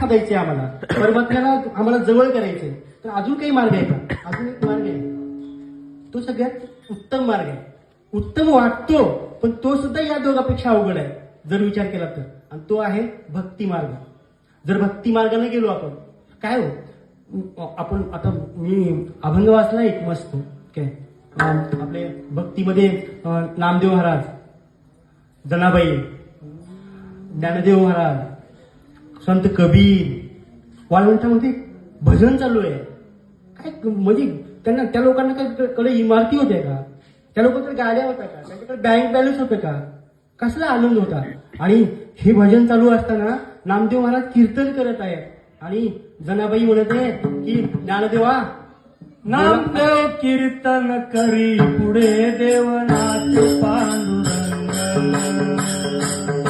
साधायचे आम्हाला. परमात्म्याला आम्हाला जवळ करायचे. तर अजून काही मार्ग आहे का? अजून एक मार्ग आहे. तो सगळ्यात उत्तम मार्ग आहे. उत्तम वाटतो पण तो सुद्धा या दोघापेक्षा अवघड आहे. जर विचार केला तर. आणि तो आहे भक्ती मार्ग. जर भक्ती मार्गाने गेलो आपण काय हो? आपण आता मी अभंग वाचला एक मस्त. काय आपले भक्तीमध्ये नामदेव महाराज जनाबाई ज्ञानदेव महाराज संत कबीर. वाळवंटामध्ये भजन चालू आहे. काय म्हणजे त्यांना त्या लोकांना काय कडे इमारती होत्या का? त्या लोकांकडे गाड्या होत्या का? त्यांच्याकडे बँक बॅलन्स होतं का? कसला आनंद होता? आणि हे भजन चालू असताना नामदेव महाराज कीर्तन करत आहे आणि जनाबाई म्हणत आहे की ज्ञानदेवा नामदेव कीर्तन करी पुढे देवनाथ पांडुरंग.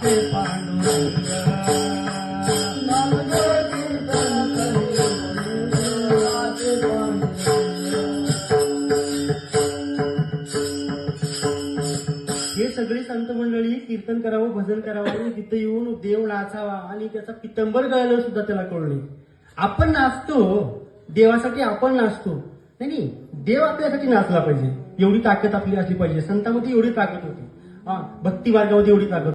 सगळे संत मंडळी कीर्तन करावं भजन करावं तिथं येऊन देव नाचावा आणि त्याचा पितंबर गळलं सुद्धा त्याला कळले आपण नाचतो देवासाठी आपण नाचतो. नाही नाही देव आपल्यासाठी नाचला पाहिजे. एवढी ताकद आपली असली पाहिजे. संतामध्ये एवढी ताकद होती. हा भक्ती मार्गामध्ये एवढी ताकद